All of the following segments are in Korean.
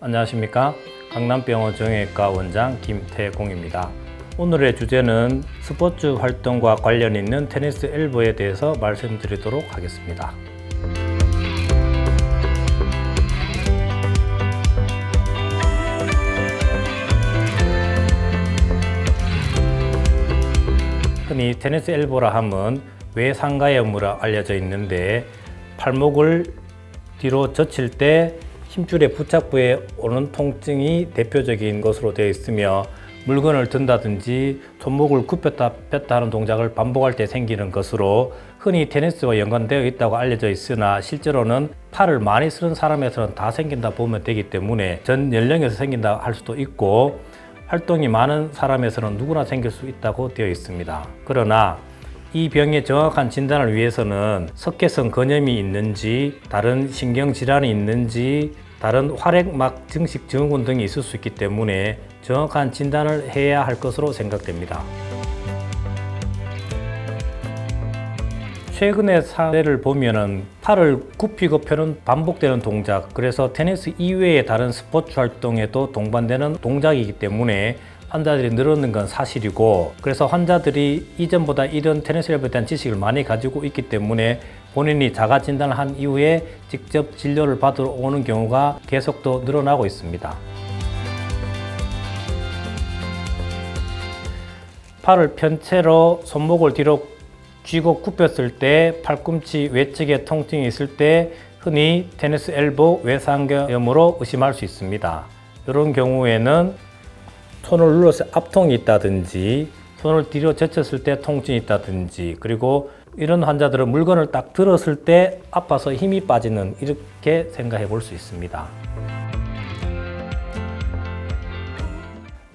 안녕하십니까? 강남병원 정형외과 원장 김태공입니다. 오늘의 주제는 스포츠 활동과 관련 있는 테니스 엘보에 대해서 말씀드리도록 하겠습니다. 흔히 테니스 엘보라 함은 외상가의 업무로 알려져 있는데 팔목을 뒤로 젖힐 때 힘줄의 부착부에 오는 통증이 대표적인 것으로 되어 있으며 물건을 든다든지 손목을 굽혔다 폈다 하는 동작을 반복할 때 생기는 것으로 흔히 테니스와 연관되어 있다고 알려져 있으나 실제로는 팔을 많이 쓰는 사람에서는 다 생긴다 보면 되기 때문에 전 연령에서 생긴다 할 수도 있고 활동이 많은 사람에서는 누구나 생길 수 있다고 되어 있습니다. 그러나 이 병의 정확한 진단을 위해서는 석회성 근염이 있는지, 다른 신경질환이 있는지, 다른 활액막 증식 증후군 등이 있을 수 있기 때문에 정확한 진단을 해야 할 것으로 생각됩니다. 최근의 사례를 보면은 팔을 굽히고 펴는 반복되는 동작, 그래서 테니스 이외의 다른 스포츠 활동에도 동반되는 동작이기 때문에 환자들이 늘어는 건 사실이고, 그래서 환자들이 이전보다 이런 테니스 랩에 대한 지식을 많이 가지고 있기 때문에 본인이 자가 진단을 한 이후에 직접 진료를 받으러 오는 경우가 계속 또 늘어나고 있습니다. 팔을 편 채로 손목을 뒤로 쥐고 굽혔을 때 팔꿈치 외측에 통증이 있을 때 흔히 테니스 엘보 외상경염으로 의심할 수 있습니다. 이런 경우에는 손을 눌러서 압통이 있다든지 손을 뒤로 젖혔을 때 통증이 있다든지 그리고 이런 환자들은 물건을 딱 들었을 때 아파서 힘이 빠지는 이렇게 생각해 볼 수 있습니다.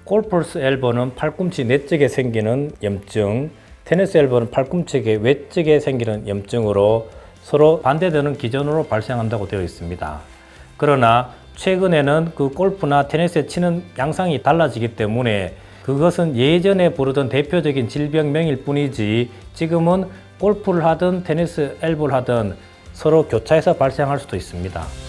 골프스 엘보는 팔꿈치 내쪽에 생기는 염증, 테니스 엘보는 팔꿈치의 외쪽에 생기는 염증으로 서로 반대되는 기전으로 발생한다고 되어 있습니다. 그러나 최근에는 그 골프나 테니스에 치는 양상이 달라지기 때문에 그것은 예전에 부르던 대표적인 질병명일 뿐이지 지금은 골프를 하든 테니스 엘보를 하든 서로 교차해서 발생할 수도 있습니다.